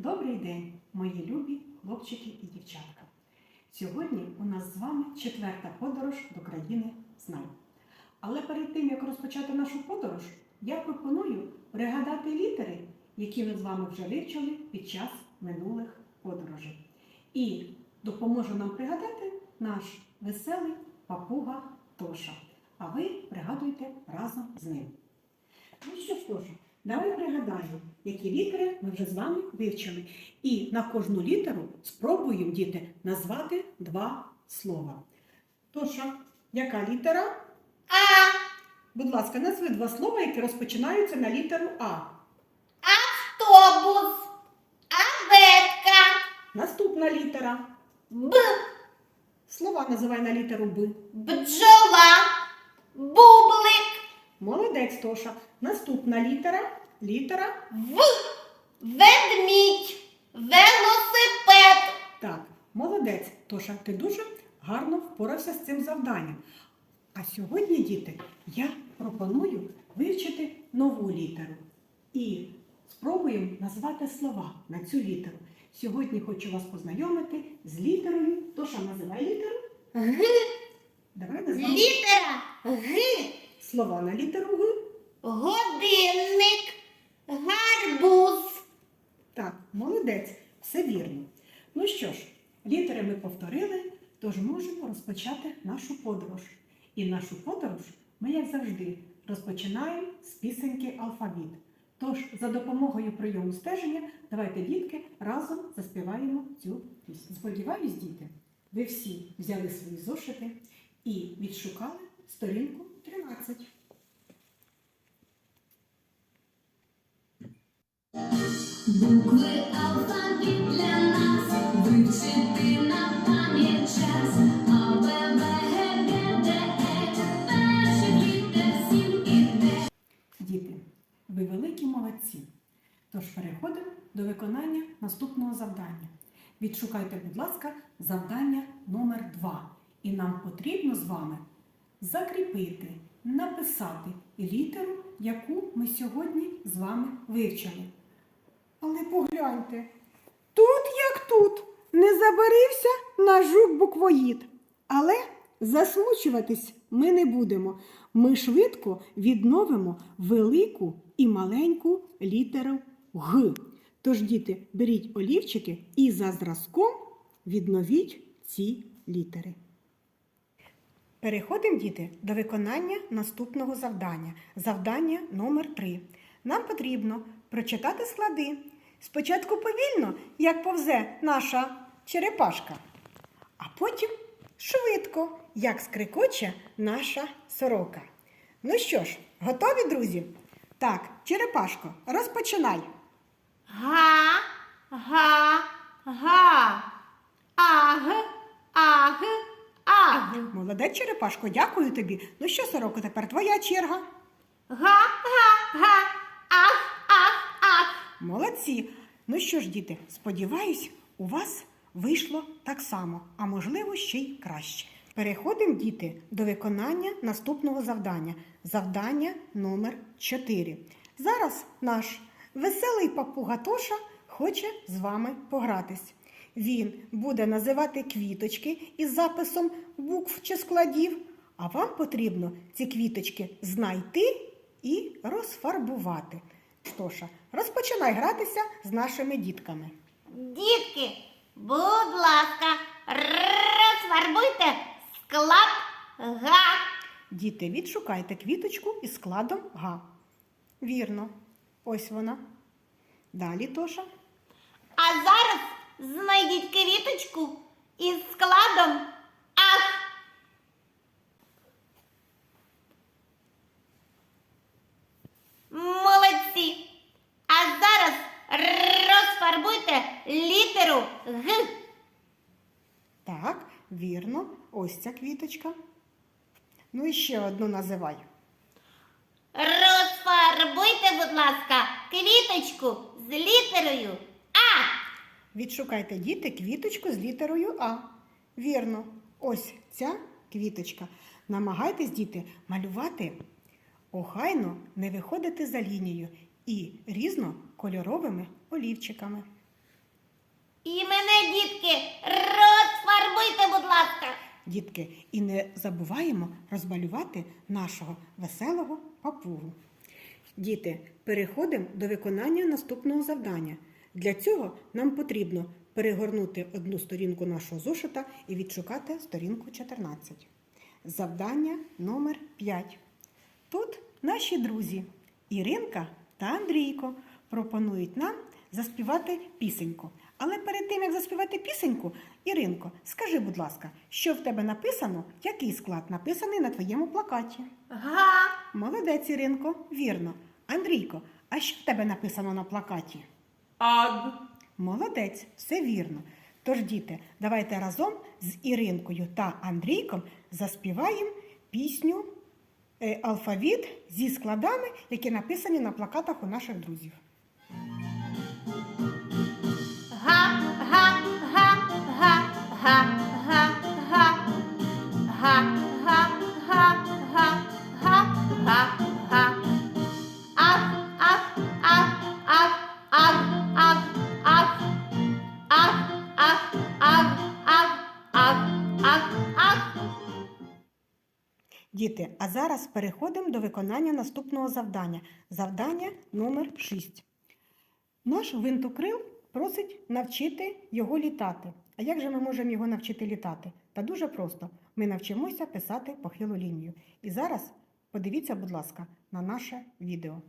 Добрий день, мої любі хлопчики і дівчатка. Сьогодні у нас з вами четверта подорож до країни знань. Але перед тим, як розпочати нашу подорож, я пропоную пригадати літери, які ми з вами вже вивчили під час минулих подорожей. І допоможе нам пригадати наш веселий папуга Тоша. А ви пригадуйте разом з ним. Ну що ж, Тоша, давай пригадаємо, які літери ми вже з вами вивчили. І на кожну літеру спробуємо, діти, назвати два слова. Тоша, яка літера? А, Будь ласка, назви два слова, які розпочинаються на літеру А. автобус, абетка, Наступна літера. б, Слова називай на літеру Б. бджола, бублик, Молодець, Тоша. Наступна літера. Літера. в, ведмідь, велосипед, Так, молодець, Тоша, ти дуже гарно впорався з цим завданням. А сьогодні, діти, я пропоную вивчити нову літеру. І спробуємо назвати слова на цю літеру. Сьогодні хочу вас познайомити з літерою. Тоша, називай літеру. г, Давай назвемо літера, г, слова на літеру Г. годинник, гарбуз, Так, молодець, все вірно. Ну що ж, літери ми повторили, тож можемо розпочати нашу подорож. І нашу подорож ми, як завжди, розпочинаємо з пісеньки алфавіт. Тож, за допомогою прийому стеження, давайте, дітки, разом заспіваємо цю пісню. Сподіваюсь, діти, ви всі взяли свої зошити і відшукали сторінку 13. Букви алфавіт для нас вивчити на пам'ять час. А, Б, В, Г, Г, Е. Діти, ви великі молодці. Тож переходимо до виконання наступного завдання. Відшукайте, будь ласка, завдання номер 2 І нам потрібно з вами закріпити, написати літеру, яку ми сьогодні з вами вивчили. Але погляньте, тут як тут не забарився наш жук буквоїд. Але засмучуватись ми не будемо. Ми швидко відновимо велику і маленьку літеру Г. Тож, діти, беріть олівчики і за зразком відновіть ці літери. Переходимо, діти, до виконання наступного завдання. Завдання номер 3 Нам потрібно прочитати склади. Спочатку повільно, як повзе наша черепашка, а потім швидко, як скрикоче наша сорока. Ну що ж, готові, друзі? Так, черепашко, розпочинай. га, га, га, аг, аг, аг. Молодець, черепашко, дякую тобі. Ну що, сороко, тепер твоя черга. Га, га, га, ах. Молодці. Ну що ж, діти, сподіваюсь, у вас вийшло так само, а можливо, ще й краще. Переходимо, діти, до виконання наступного завдання. Завдання номер 4. Зараз наш веселий папуга Тоша хоче з вами погратись. Він буде називати квіточки із записом букв чи складів, а вам потрібно ці квіточки знайти і розфарбувати. Тоша, розпочинай гратися з нашими дітками. Дітки, будь ласка, розфарбуйте склад га. Діти, відшукайте квіточку із складом Га. Вірно. Ось вона. Далі, Тоша. А зараз знайдіть квіточку із складом ах. Молодці. А зараз розфарбуйте літеру Г. Так, вірно. Ось ця квіточка. Ну і ще одну називай. Розфарбуйте, будь ласка, квіточку з літерою А. Відшукайте, діти, квіточку з літерою А. Вірно. Ось ця квіточка. Намагайтесь, діти, малювати охайно не виходити за лінію і різнокольоровими олівчиками. І мене, дітки, розфарбуйте, будь ласка. Дітки, і не забуваємо розмалювати нашого веселого папугу. Діти, переходимо до виконання наступного завдання. Для цього нам потрібно перегорнути одну сторінку нашого зошита і відшукати сторінку 14. Завдання номер 5. Тут наші друзі Іринка та Андрійко пропонують нам заспівати пісеньку. Але перед тим, як заспівати пісеньку, Іринко, скажи, будь ласка, що в тебе написано, який склад написаний на твоєму плакаті? Га. Молодець, Іринко, вірно. Андрійко, а що в тебе написано на плакаті? Аг. Молодець, все вірно. Тож, діти, давайте разом з Іринкою та Андрійком заспіваємо пісню алфавіт зі складами, які написані на плакатах у наших друзів. Діти, а зараз переходимо до виконання наступного завдання. Завдання номер 6. Наш винтокрил просить навчити його літати. А як же ми можемо його навчити літати? Та дуже просто. Ми навчимося писати похилу лінію. І зараз подивіться, будь ласка, на наше відео.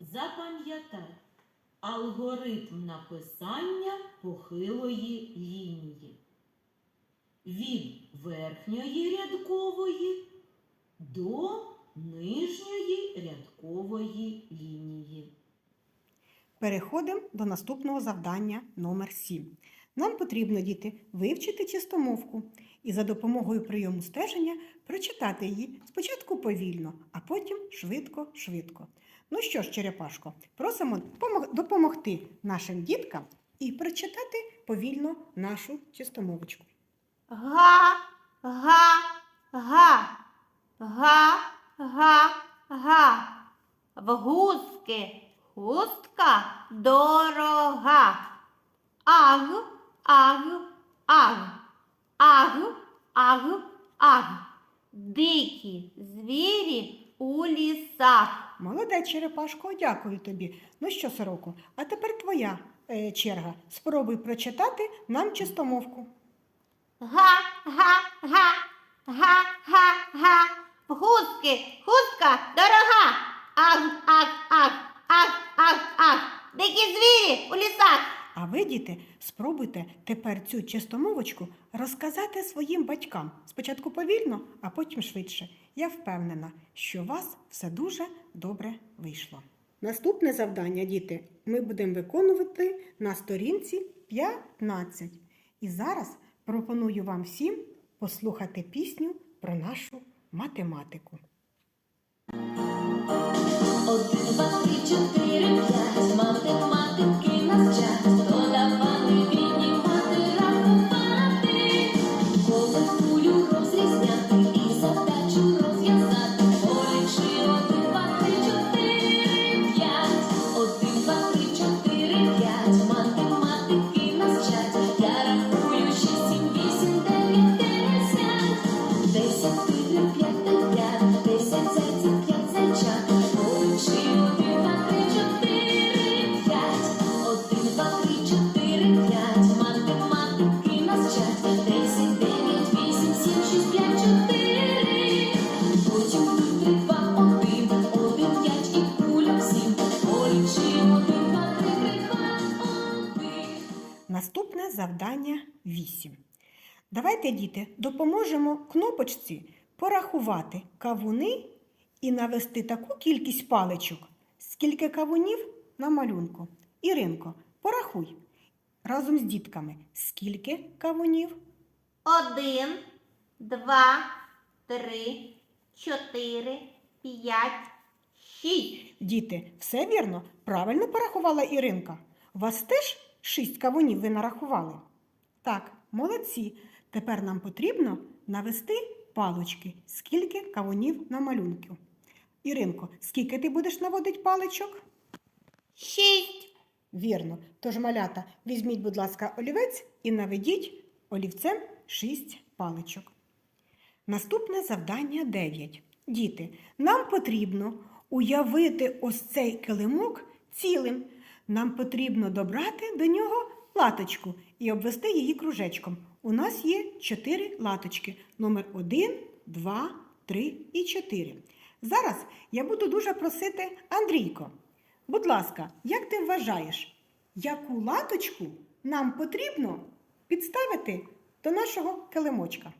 Запам'ятай алгоритм написання похилої лінії. Від верхньої рядкової до нижньої рядкової лінії. Переходимо до наступного завдання номер 7. Нам потрібно, діти, вивчити чистомовку і за допомогою прийому стеження прочитати її спочатку повільно, а потім швидко-швидко. Ну що ж, Черепашко, просимо допомогти нашим діткам і прочитати повільно нашу чистомовочку. Га, га, га, га, га, га. В гузки хустка дорога. Аг, аг, аг, аг, аг, аг. Дикі звірі у лісах. Молодець, Черепашко, дякую тобі. Ну що, сороку, а тепер твоя е, черга. Спробуй прочитати нам чистомовку. Га, га, га, га, га, га. Гузки хустка дорога. Аг, аг, аг, аг, аг, аг. Дикі звірі у лісах. А ви, діти, спробуйте тепер цю чистомовочку розказати своїм батькам. Спочатку повільно, а потім швидше. Я впевнена, що у вас все дуже добре вийшло. Наступне завдання, діти, ми будемо виконувати на сторінці 15. І зараз пропоную вам всім послухати пісню про нашу математику. Один, два, три, чотири, Наступне завдання 8. Давайте, діти, допоможемо кнопочці порахувати кавуни і навести таку кількість паличок, скільки кавунів на малюнку. Іринко, порахуй разом з дітками, скільки кавунів. Один, два, три, чотири, п'ять, шість. Діти, все вірно? Правильно порахувала Іринка. У вас теж шість кавунів ви нарахували? Так, молодці. Тепер нам потрібно навести палочки, скільки кавунів на малюнку. Іринко, скільки ти будеш наводити паличок? Шість. Вірно. Тож, малята, візьміть, будь ласка, олівець і наведіть олівцем шість паличок. Наступне завдання 9. Діти, нам потрібно уявити ось цей килимок цілим. Нам потрібно добрати до нього латочку і обвести її кружечком. У нас є 4 латочки. Номер 1, 2, 3 і 4. Зараз я буду дуже просити Андрійко. Будь ласка, як ти вважаєш, яку латочку нам потрібно підставити до нашого килимочка?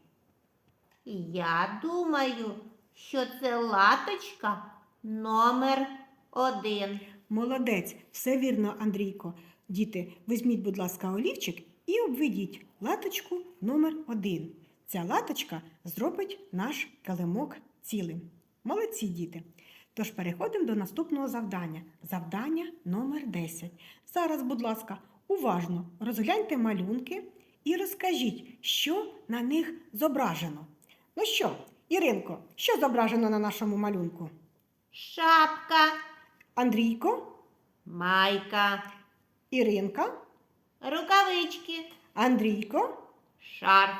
Я думаю, що це латочка номер один. Молодець, все вірно, Андрійко. Діти, візьміть, будь ласка, олівчик і обведіть латочку номер один. Ця латочка зробить наш килимок цілим. Молодці, діти. Тож переходимо до наступного завдання. Завдання номер 10. Зараз, будь ласка, уважно розгляньте малюнки і розкажіть, що на них зображено. Ну що, Іринко, що зображено на нашому малюнку? Шапка, Андрійко, майка, Іринка, рукавички, Андрійко. шарф.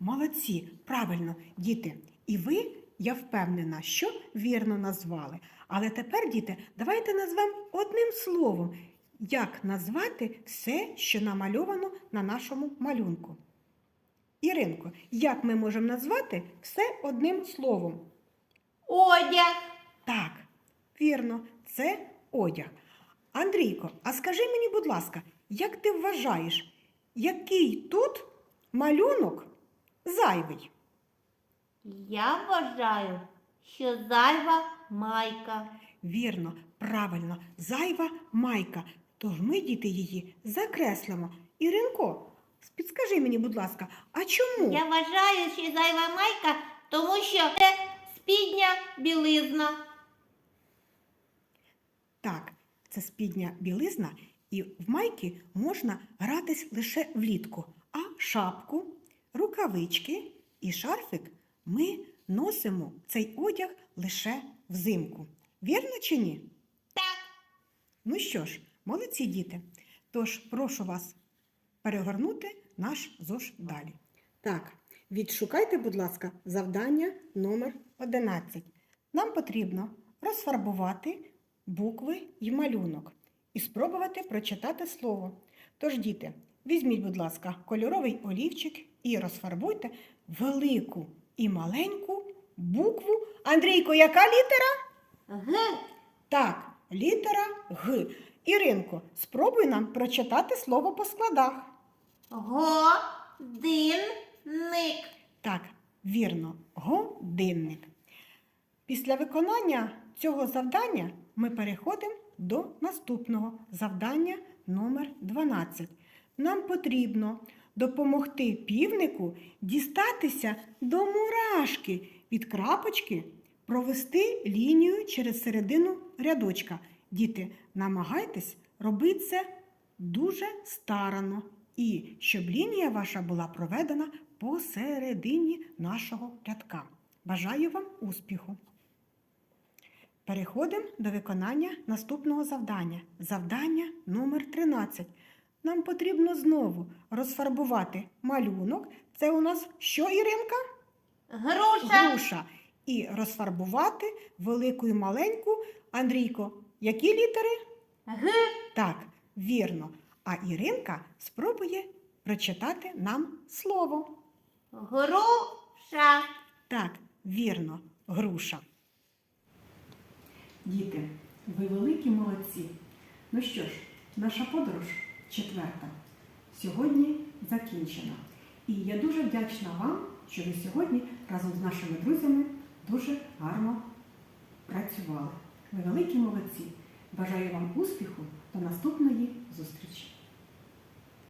Молодці, правильно, діти. І ви, я впевнена, що вірно назвали. Але тепер, діти, давайте назвемо одним словом, як назвати все, що намальовано на нашому малюнку. Іринко, як ми можемо назвати все одним словом? Одяг, Так, вірно, це одяг. Андрійко, а скажи мені, будь ласка, як ти вважаєш, який тут малюнок зайвий? Я вважаю, що зайва майка. Вірно, правильно, зайва майка. Тож ми, діти, її закреслимо. Іринко, підскажи мені, будь ласка, а чому? Я вважаю, що зайва майка, тому що це спідня білизна. Так, це спідня білизна, і в майки можна гратись лише влітку, а шапку, рукавички і шарфик ми носимо цей одяг лише взимку. Вірно чи ні? Так, Ну що ж, молодці діти. Тож прошу вас перегорнути наш ЗОЖ далі. Так, відшукайте, будь ласка, завдання номер 11. Нам потрібно розфарбувати букви і малюнок і спробувати прочитати слово. Тож, діти, візьміть, будь ласка, кольоровий олівчик і розфарбуйте велику і маленьку букву. Андрійко, яка літера? г, Так, літера Г. Іринко, спробуй нам прочитати слово по складах. годинник. Так, вірно, годинник. Після виконання цього завдання ми переходимо до наступного завдання номер 12. Нам потрібно допомогти півнику дістатися до мурашки від крапочки, провести лінію через середину рядочка. Діти, намагайтесь робити це дуже старано і щоб лінія ваша була проведена посередині нашого рядка. Бажаю вам успіху! Переходимо до виконання наступного завдання. Завдання номер 13. Нам потрібно знову розфарбувати малюнок. Це у нас що, Іринка? Груша. Груша. І розфарбувати велику і маленьку. Андрійко, які літери? Г. Так, вірно. А Іринка спробує прочитати нам слово. Груша. Так, вірно, груша. Діти, ви великі молодці. Ну що ж, наша подорож четверта сьогодні закінчена. І я дуже вдячна вам, що ви сьогодні разом з нашими друзями дуже гарно працювали. Ви великі молодці. Бажаю вам успіху до наступної зустрічі!